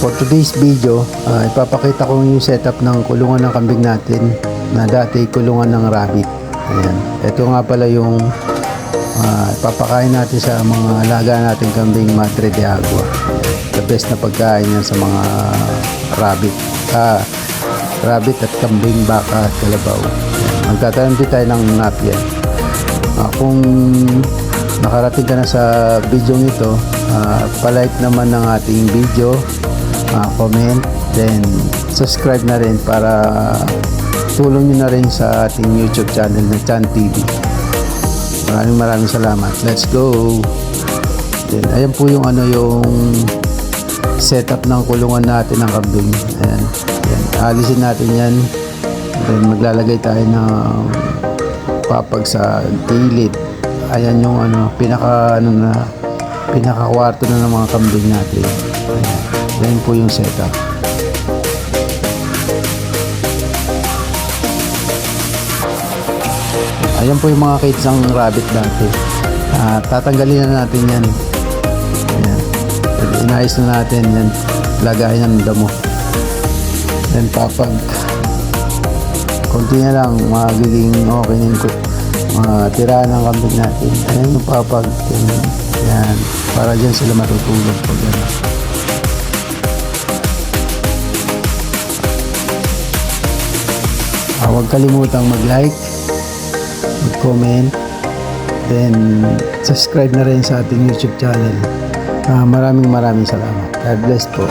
For today's video, ah, ipapakita ko yung setup ng kulungan ng kambing natin na dati kulungan ng rabbit. Ayan. Ito nga pala yung ah, ipapakain natin sa mga alaga nating kambing Madre de Agua. The best na pagkain yan sa mga rabbit. Ah, rabbit at kambing, baka at kalabaw. Magtatanim din tayo ng napier. Ah, kung nakarating ka na sa video nito, ah, palike naman ng ating video, ah, comment, then subscribe na rin para tulong nyo na rin sa ating YouTube channel na Chan TV. Maraming maraming salamat. Let's go! Then, ayan po yung ano yung setup ng kulungan natin ng kambing. Ayan. Ayan. Alisin natin yan. Then maglalagay tayo ng papag sa gilid. Ayan yung ano, pinaka ano na pinaka kwarto na ng mga kambing natin. Ayan. Ayan po yung setup. Ayan po yung mga kids ng rabbit dati. Ah, tatanggalin na natin yan. Ayan. Inayos na natin yan. Lagayan ng damo. Then papag konti na lang magiging okay na yung mga tira ng kambing natin. Ayan yung papag. Ayan. Para dyan sila matutulog pag ano. Ah, huwag kalimutang mag-like, mag-comment, then subscribe na rin sa ating YouTube channel. Ah, maraming maraming salamat. God bless po.